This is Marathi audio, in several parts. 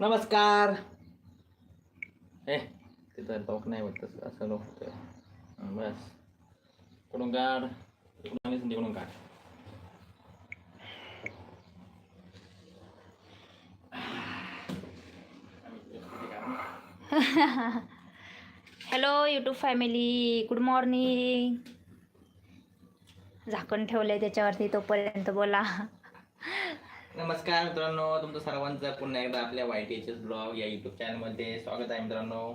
नमस्कार. ए तिथं टोक नाही होत तसं असं लोक होतं. हं, बस. इकडून काढ? इकडून तिकडून काढ. Hello YouTube family good morning झाकण ठेवलंय त्याच्यावरती तोपर्यंत बोला. नमस्कार मित्रांनो तुमचं सर्वांचं पुन्हा एकदा आपल्या Y T H S blog या युट्यूब चॅनलमध्ये स्वागत आहे मित्रांनो.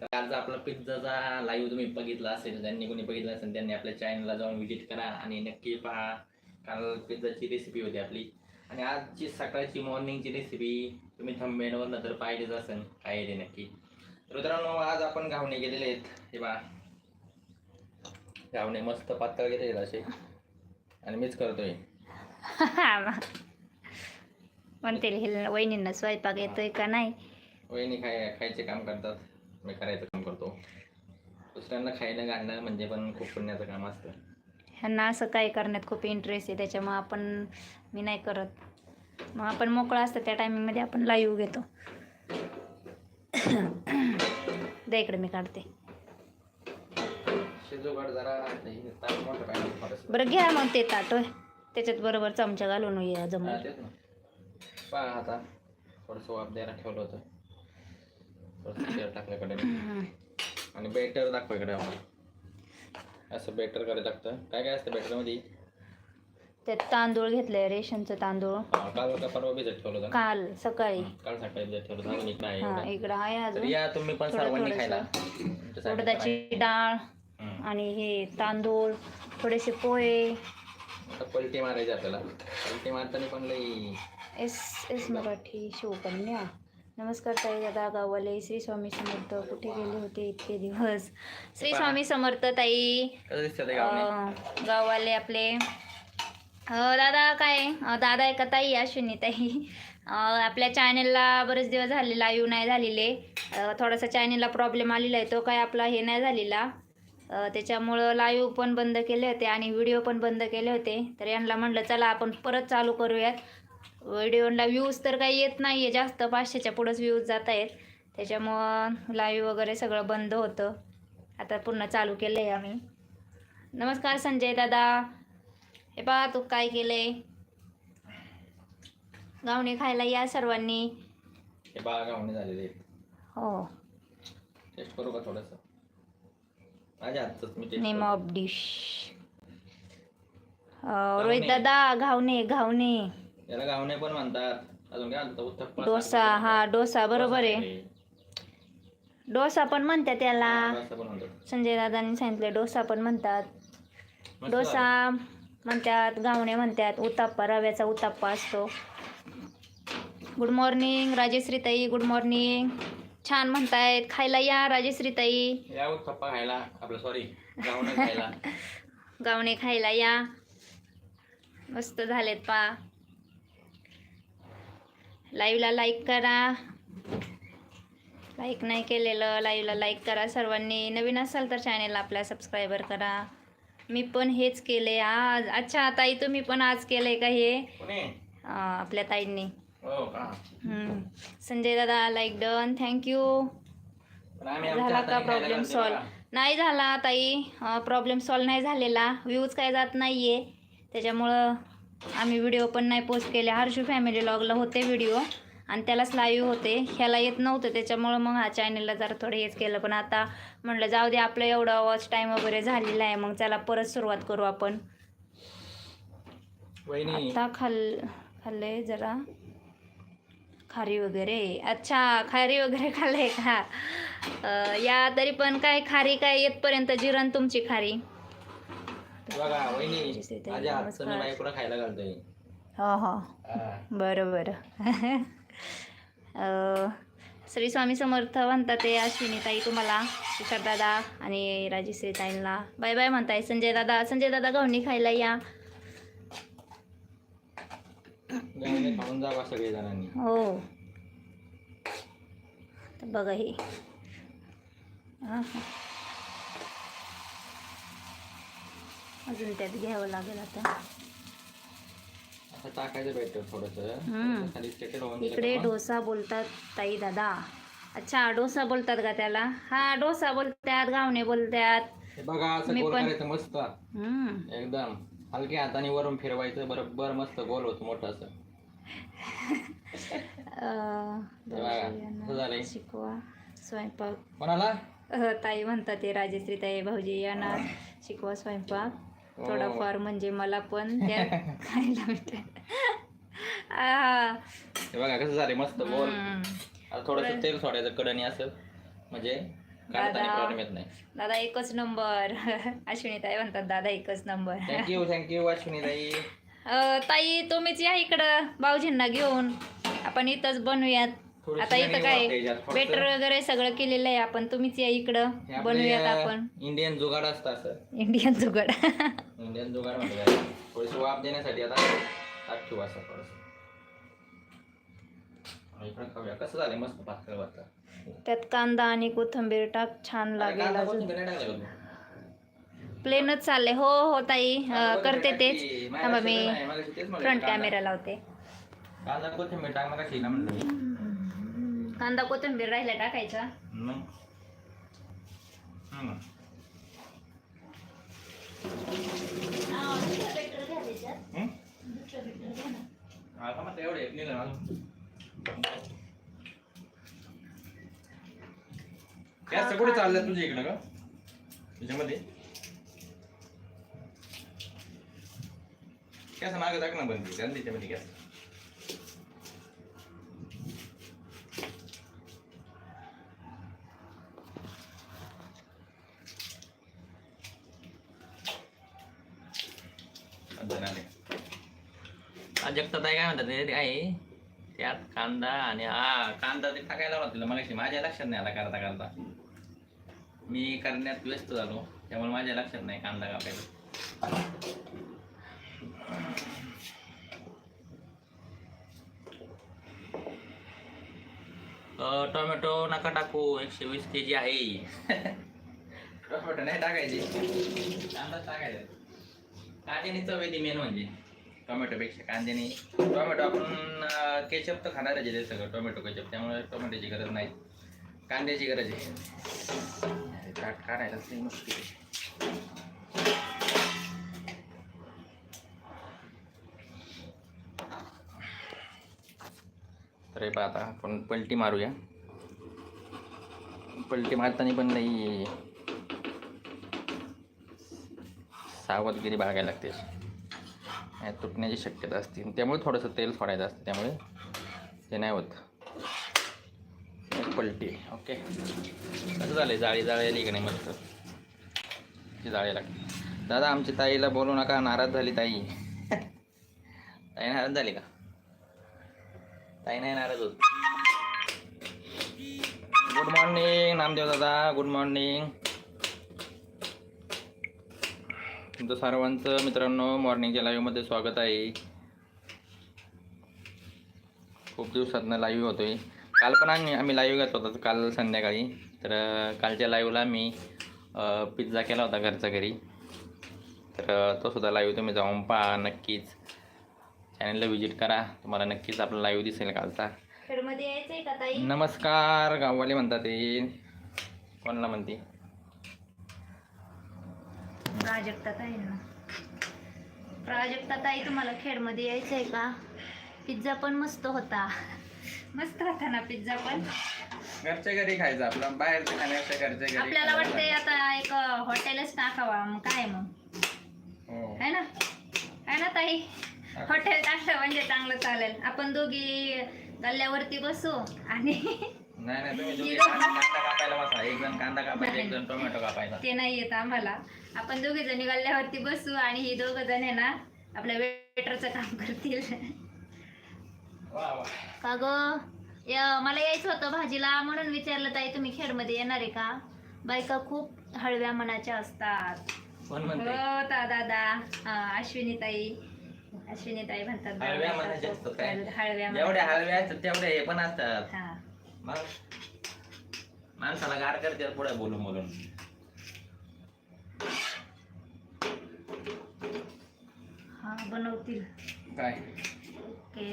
तर आज आपला पिझ्झाचा लाईव्ह तुम्ही बघितला असेल ज्यांनी कोणी बघितलं असेल त्यांनी आपल्या चॅनलला जाऊन व्हिजिट करा आणि नक्की पहा काल पिझ्झाची रेसिपी होती आपली. आणि आजची सकाळची मॉर्निंगची रेसिपी तुम्ही थंबेडवर नंतर पाहिलेच असेल काय ते नक्की. तर मित्रांनो आज आपण घावणे गेलेले आहेत. हे बा घावणे मस्त पातळ गेलेले आहेत असे. आणि मीच करतोय. म्हणतील हे वहिनींना स्वयंपाक येतोय का नाही? वहिनी खाय खायचे काम करतात. मी करायचं काम करतो. दुसऱ्यांना खायला घालणं म्हणजे पण खूप पुण्याचं काम असतं. ह्यांना असं काय करण्यात खूप इंटरेस्ट आहे. त्याच्यामुळं आपण मी नाही करत. मग आपण मोकळा असतं त्या टायमिंगमध्ये आपण लाईव्ह घेतो. द्या इकडे मी काढते. शिजूगड जरा. हे ताट मोठं पाहिजे थोडंसं. बरं घ्या मग ते ताट होय. त्याच्यात बरोबर चमचा घालून या हा, जमून तेच ना. पहा आता. थोडंसं वाफ द्यायला ठेवलं होतं. थोडंसं टाकल्याकडे. आणि बेटर दाखवा इकडे आम्हाला. असं बेटर करायला लागतं. काय काय असतं बेटरमध्ये त्यात तांदूळ घेतलंय रेशनचं तांदूळ. काल का परवा भिजत ठेवलं होतं काल सकाळी. काल सकाळी भिजत ठेवलं होतं. अजून इकडं आहे हा. इकडं आहे अजून. या तुम्ही पण सर्वांनी. खायला. उडदाची डाळ. आणि हे तांदूळ थोडेसे पोहे. आता पलटी मारायची आपल्याला. पलटी मारताना पण लई एस एस मराठी शिवकन्या नमस्कार ताई दादा गावाले श्री स्वामी समर्थ कुठे गेले होते इतके दिवस? श्री स्वामी समर्थ ताई. कसं दिसतं ते गावने अं, गाववाले आपले. अं, दादा काय? अं, दादा आहे का ताई? अश्विनी ताई. अं, आपल्या चॅनेलला बरेच दिवस झाले लाईव्ह नाही झालेले. अं, थोडासा चॅनेलला प्रॉब्लेम आलेला आहे तो काय आपला हे नाही झालेला. त्याच्यामुळं लाईव्ह पण बंद केले होते आणि व्हिडिओ पण बंद केले होते. तर यांना म्हटलं चला आपण परत चालू करूयात. व्हिडिओला व्ह्यूज तर काही येत नाही आहे जास्त पाचशेच्या पुढंच व्ह्यूज जात आहेत. त्याच्यामुळं लाईव्ह वगैरे सगळं बंद होतं. आता पुन्हा चालू केलं आहे आम्ही. नमस्कार संजय दादा. हे पहा तू काय केलंय? गावणे खायला या सर्वांनी. हे झालेले हो. टेस्ट करू का थोडंसं? माझ्या हातच मी taste name. Of dish Rohit दादा घावणे घावणे. याला गावणे पण म्हणतात. अजून काय उत्तप्पा डोसा हा डोसा बरोबर आहे. डोसा पण म्हणतात त्याला संजय दादांनी सांगितलं डोसा पण म्हणतात. डोसा म्हणतात गावणे म्हणतात. उताप्पा रव्याचा उताप्पा असतो. गुड मॉर्निंग राजेश्री ताई गुड मॉर्निंग छान म्हणतायत. खायला या राजेश्री ताई झालं. या उत्तप्पा खायला. आपलं सॉरी गावणे खायला. गावणे खायला या. मस्त झालेत पा. लाईव्हला लाईक करा. लाईक नाही केलेलं लाईव्हला लाईक करा सर्वांनी. नवीन असाल तर चॅनेलला आपल्या सबस्क्रायबर करा. मी पण हेच केले आज. अच्छा ताई तुम्ही पण आज केलंय का हे? आपल्या ताईंनी. संजय दादा लाईक डन थँक्यू झाला का प्रॉब्लेम सॉल्व. नाही झाला ताई. प्रॉब्लेम सॉल्व नाही झालेला. व्ह्यूज काय जात नाही आहे त्याच्यामुळं आम्ही व्हिडिओ पण नाही पोस्ट केले. हर्षू फॅमिली लॉगला होते व्हिडिओ आणि त्यालाच लाईव्ह होते. ह्याला येत नव्हतं. त्याच्यामुळं मग हा चॅनलला जरा थोडं हेच केलं. पण आता म्हटलं जाऊ दे आपलं एवढं वॉच टाईम वगैरे झालेला आहे. मग चला परत सुरुवात करू आपण. आता खाल खाल्ले जरा. खारी वगैरे. अच्छा खारी वगैरे खाल्ले का? या तरी पण काय खारी काय येतपर्यंत जिरण तुमची खारी? बघा वहिनी जसे ते माझ्या हातचं मी नमस्कार. बायकोला खायला घालतोय? हो हो. बरं बरं. श्री स्वामी समर्थ म्हणतात ते अश्विनी ताई तुम्हाला तुषार दादा आणि राजेश्री ताईंना. बाय बाय म्हणताय. संजय दादा संजय दादा गव्हाणी खायला या. खाऊन जावा सगळे जणांनी हो. तर बघा हे. अजून त्यात घ्यावं लागेल आता. असं टाकायचं थोडंसं. इकडे? डोसा बोलतात ताई दादा. अच्छा डोसा बोलतात का त्याला? हा डोसा बोलतात गावणे बोलतात. बघा असं पण- मस्त. हम्म. एकदम. हलक्या हाताने वरून फिरवायचं बरोबर मस्त गोल होतं मोठं असं. झालंय? शिकवा स्वयंपाक. कोणाला? अह, ताई म्हणतात ते राजश्री ताई भाऊजी यांना शिकवा स्वयंपाक. हो. थोडाफार म्हणजे मला पण त्या खायला भेटेल. आह, हे बघा कसं झालंय मस्त गोल. हम्म. आता थोडंसं तेल सोडायचं कडणी असं. म्हणजे दादा. एकच नंबर अश्विनी ताई म्हणतात दादा एकच नंबर थँक्यू थँक्यू अश्विनी ताई ताई तुम्हीच या इकडं भाऊजींना घेऊन. आपण इथंच बनवूयात. आता इथं काय बेटर. वगैरे सगळं केलेलं आहे. आपण तुम्हीच या इकडं. बनवूयात आपण. इंडियन जुगाड असतं असं. इंडियन जुगाड. इंडियन जुगाड थोडीशी वाफ देण्यासाठी आता ठेवू असं थोडंसं. इकडं खाऊया. कसं झालं मस्त पातळ पातळ त्यात कांदा आणि कोथिंबीर टाक छान लागेल अजून? प्लेनच चाललंय. हो हो ताई. करते तेच. थांबा मी फ्रंट कांदा- कॅमेरा लावते. कांदा कोथिंबीर राहिला टाकायचा. एवढं गॅस कुठे चाललं तुझ्या इकडं का? तुझ्यामध्ये गॅस मागं टाक ना बंदी कारण त्याच्यामध्ये गॅस. जगतात आहे काय म्हणतात ते? आहे. त्यात कांदा आणि हा कांदा ते टाकायला होता तिला मग माझ्या लक्षात नाही आला करता करता. मी करण्यात व्यस्त झालो. त्यामुळे माझ्या लक्षात नाही कांदा कापायला टोमॅटो नका टाकू. एकशे वीस के जी आहे. टोमॅटो नाही टाकायचे. कांदा टाकायचा. कांद्याने चव येते मेन म्हणजे. टोमॅटोपेक्षा कांद्याने. टोमॅटो आपण केचप तर खाणारच आहे सगळं. टोमॅटो केचप त्यामुळे टोमॅटोची गरज नाही. कांद्याची गरज आहे. अरे, काट काढायलाच नाही मुश्किल आहे तर हे पहा आता आपण पलटी मारूया. पलटी मारताना पण नाही सावधगिरी बाळगायला लागते. तुटण्याची शक्यता असते. त्यामुळे थोडंसं तेल सोडायचं असतं. त्यामुळे ते नाही होत. पलटी ओके? कसं झालं जाळी जाळी का नाही मस्त ती जाळी लागते दादा आमची ताईला बोलू नका नाराज झाली ताई. ताई नाराज झाली का? ताई नाही नाराज होत. गुड मॉर्निंग नामदेव दादा गुड मॉर्निंग तुमचं सर्वांचं मित्रांनो मॉर्निंगच्या लाईव्हमध्ये स्वागत आहे. खूप दिवसातनं लाईव्ह होतोय. काल पण आम्ही आम्ही लाईव्ह घेत होतो काल संध्याकाळी. तर कालच्या लाईव्हला मी पिझ्झा केला होता घरच्या घरी. तर तो सुद्धा लाईव्ह तुम्ही जाऊन पहा नक्कीच. चॅनलला व्हिजिट करा. तुम्हाला नक्कीच आपला लाईव्ह दिसेल कालचा. खेडमध्ये यायचंय का ताई? नमस्कार गाववाले म्हणतात ते. कोणाला म्हणते? प्राजक्ता ताई ना प्राजक्ता ताई तुम्हाला खेडमध्ये यायचंय का? पिझ्झा पण मस्त होता. मस्त होता ना पिझ्झा पण. घरच्या घरी खायचं आपलं. बाहेरचं खाण्यापेक्षा घरच्या घरी आपल्याला खायला वाटतंय आता एक हॉटेलच टाकावा. मग काय मग? हो. है ना? है ना ताई? हॉटेल टाकलं म्हणजे चांगलं चालेल. आपण दोघी गल्ल्यावरती बसू आणि नाही नाही तुम्ही दोघे कांदा कांदा कापायला बसा. एक जण कांदा कापायचा एक जण टोमॅटो कापायचा. ते नाही येत आम्हाला. आपण दोघी जणी गल्ल्यावरती बसू आणि ही दोघ जण आहे ना आपल्या वेटरचं काम करतील. का ग मला यायचं होतं भाजीला म्हणून विचारलं ताई तुम्ही खेडमध्ये येणार आहे का? बायका खूप हळव्या मनाच्या असतात. कोण हो म्हणते दादा. अश्विनी ताई अश्विनी ताई म्हणतात हळव्या खूप मनाच्या असतात काय? हळव्या जेवढ्या असतात. तेवढ्या हे पण असतात. हा. मग माणसाला गार करते पुढे बोलून बोलून. हा बनवतील. काय? ओके.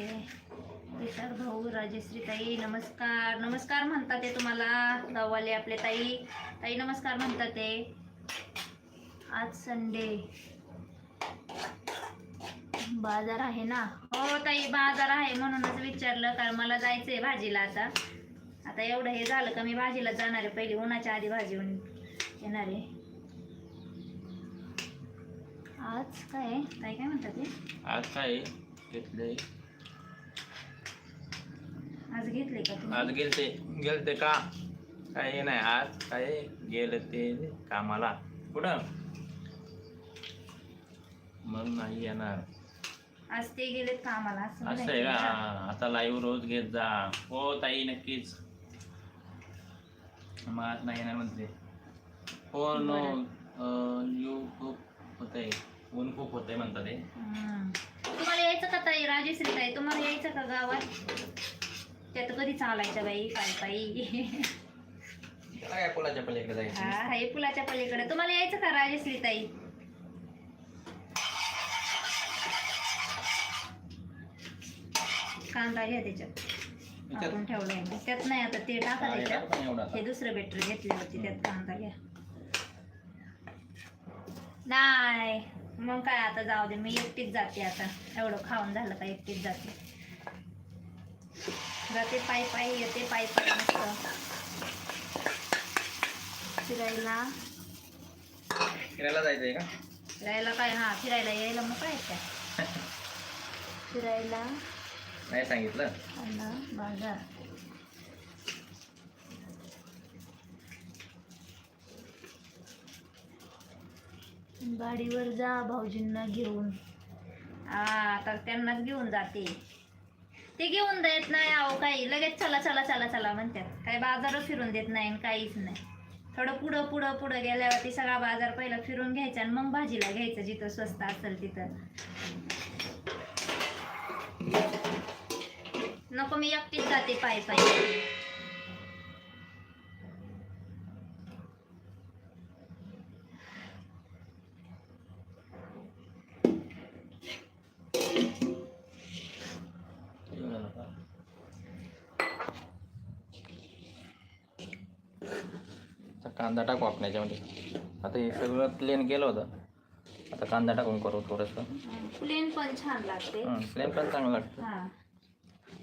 विशाल भाऊ राजश्री ताई नमस्कार. नमस्कार म्हणतात ते तुम्हाला गाववाले आपले ताई. ताई नमस्कार म्हणतात ते. आज संडे बाजार आहे ना? हो ताई बाजार आहे म्हणूनच विचारलं कारण मला जायचंय भाजीला आता. आता एवढं हे झालं का मी भाजीला जाणार आहे. पहिली उन्हाच्या आधी भाजी येणार आहे. आज काय? ताई काय म्हणतात ते? आज काय? घेतलंय. आज घेतले का तुम्ही? आज गेलते. गेलते का? काय नाही आज. काय गेले ते कामाला. कुठं? मग नाही येणार. आज ते गेलेत कामाला. असं असं आहे म्हणायचं का? आता लाईव्ह रोज घेत जा. हो ताई नक्कीच. मग आज नाही येणार म्हणते. हो नो यू खूप होत आहे ऊन खूप होत आहे म्हणतात ते. हम्म. तुम्हाला यायचं का ताई? राजश्री ताई तुम्हाला यायचं का गावात? त्यात कधी चालायचं बाई? पायी काय पुलाच्या पलीकडे जायचं? हा हे पुलाच्या पलीकडे. तुम्हाला यायचं का राजश्री ताई? कांदा घ्या त्याच्यात. त्याच्यात- आपण ठेवलंय. त्यात नाही आता ते टाका हा, त्याच्यात. एवढा. हे दुसरं बॅटरी घेतल्यावरती त्यात कांदा घ्या. नाही. मग काय आता जाऊ दे मी एकटीच जाते आता. एवढं खाऊन झालं का एकटीच जाते. जाते पायी पायी येते पायी पायी मस्त. फिरायला. फिरायला जायचंय का? फिरायला काय? हा फिरायला यायला मग काय काय फिरायला. नाही सांगितलं. बाजार. गाडीवर जा भाऊजींना घेऊन. हा तर त्यांनाच घेऊन जाते. ते घेऊन देत नाही अहो काही. लगेच चला चला चला चला म्हणतात. काही बाजार फिरून देत नाही आणि काहीच नाही. थोडं पुढं पुढं पुढं गेल्यावरती सगळा बाजार पहिला फिरून घ्यायचा आणि मग भाजीला घ्यायचं जिथं स्वस्त असेल तिथं. नको मी एकटीच जाते पायी पायी. कांदा टाकू आपण याच्यामध्ये. आता हे सगळं प्लेन केलं होतं. आता कांदा टाकून करू थोडंसं. प्लेन पण छान लागते. प्लेन पण चांगलं लागतं. हा.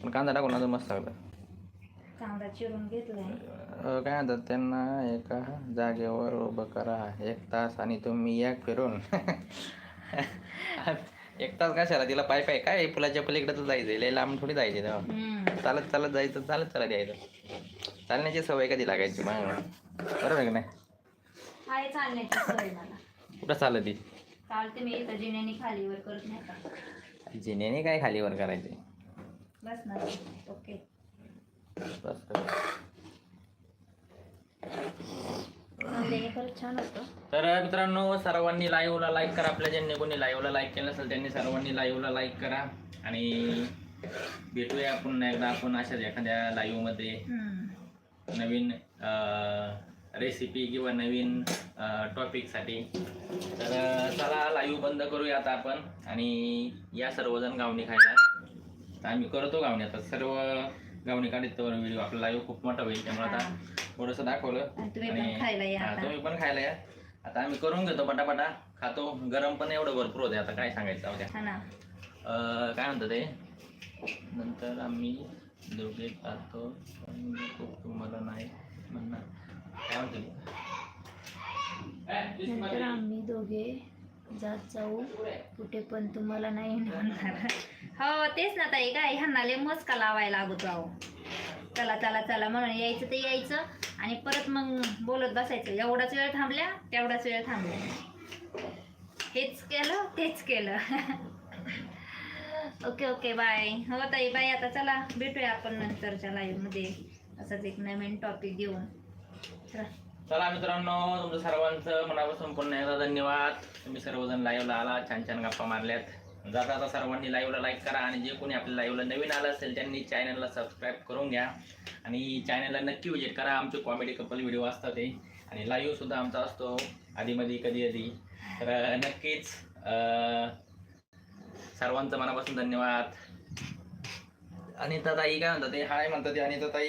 पण कांदा टाकून अजून मस्त लागतं. कांदा चिरून काय म्हणतात त्यांना एका जागेवर उभं करा. एक तास आणि तुम्ही एक फिरून. एक तास कशाला? तिला पाय पाय. काय पुलाच्या पलीकडे तर जायचं लय लांब थोडी जायचे तेव्हा. चालत चालत जायचं चालत चालत यायचं. चालण्याची सवय कधी लागायची मग? बरोबर आहे का नाही? आहे चालण्याची सवय मला. कुठं चालत? ती चालते मी जिन्याने खालीवर करत नाही का? जिन्याने काय खालीवर करायचे? बस ना ओके. बस. छान होतं. तर मित्रांनो सर्वांनी लाईव्हला लाईक करा. आपल्या ज्यांनी कोणी लाईव्हला लाईक केलं असेल त्यांनी सर्वांनी लाईव्हला लाईक करा. आणि भेटूया पुन्हा एकदा आपण अशाच एखाद्या लाईव्हमध्ये हम्म. नवीन रेसिपी किंवा नवीन टॉपिकसाठी तर चला लाईव्ह बंद करूया आता आपण आणि या सर्वजण गावणी खायला. तर आम्ही करतो गावणी. आता सर्व गावणी काढत व्हिडिओ आपला लाईव्ह खूप मोठा होईल त्यामुळे आता थोडंसं दाखवलं. आणि तुम्ही पण खायला या. आता आम्ही करून घेतो पटापटा. खातो. गरम पण एवढं भरपूर होते आता काय सांगायचं उद्या ना. काय म्हणतं ते? नंतर आम्ही दोघे खातो पण खूप तुम्हाला नाही म्हणणार. काय म्हणतो नंतर आम्ही दोघे जात जाऊ. कुठे पण तुम्हाला नाही म्हणणार. हो तेच ना ताई काय ह्यांना लय मस्का लावायला लागतो अहो. चला चला चला म्हणून यायचं ते यायचं. आणि परत मग बोलत बसायचं. एवढाच वेळ थांबल्या तेवढाच वेळ थांबल्या. हेच केलं तेच केलं. Okay okay bye. हो ताई बाय. आता चला भेटूया आपण नंतरच्या लाईव्हमध्ये असंच एक नवीन टॉपिक घेऊन. चला. चला मित्रांनो तुमचं सर्वांचं मनापासून पुन्हा एकदा धन्यवाद. तुम्ही सर्वजण लाईव्हला आला छान छान गप्पा मारल्यात. जाता आता सर्वांनी लाईव्हला लाईक करा आणि जे कोणी आपल्या लाईव्हला नवीन आलं असेल त्यांनी चॅनलला सबस्क्राईब करून घ्या. आणि चॅनलला नक्की विजिट करा. आमचे कॉमेडी कपल व्हिडिओ असतात ते. आणि लाईव्ह सुद्धा आमचा असतो आधीमध्ये कधी कधी तर नक्कीच सर्वांचं मनापासून धन्यवाद. अनिता ताई काय म्हणतात? ते हाय म्हणतात ते अनिता ताई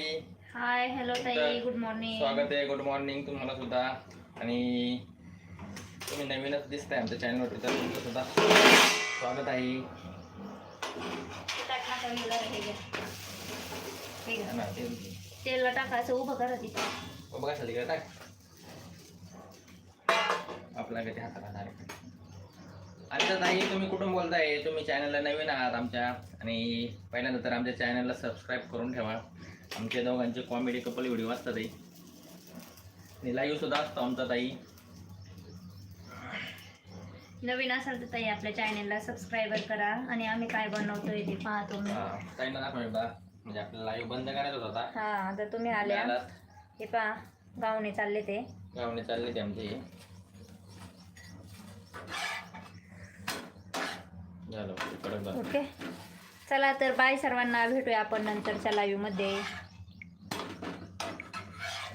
हाय हॅलो ताई गुड मॉर्निंग स्वागत आहे गुड मॉर्निंग तुम्हाला सुद्धा. आणि तुम्ही नवीनच दिसताय आमच्या चॅनलवर तर तुमचं सुद्धा स्वागत आहे. ना, ते- तेलला टाकायचं उभं करा तिथं. बघा खाली काय टाक आपला कधी हाताला तर ताई तुम्ही कुठून बोलताय? तुम्ही चॅनलला नवीन आहात आमच्या. आणि पहिल्यांदा तर आमच्या चॅनलला सबस्क्राईब करून ठेवा. आमच्या दोघांचे कॉमेडी कपल व्हिडिओ असतात ताई आणि लाईव्ह सुद्धा असतो आमचा ताई. नवीन असाल तर ताई आपल्या चॅनेलला सबस्क्राईबर करा. आणि आम्ही काय बनवतोय ते पहा तुम्ही. हा, ताईंना दाखव एकदा. म्हणजे आपल्याला लाईव्ह बंद करायचा होता हा आता तुम्ही आल्या. आलात. हे पहा गावने चालले ते. गावणे चालले ते आमचे. ओके. चला तर बाय सर्वांना भेटूया आपण नंतरच्या लाईव्हमध्ये.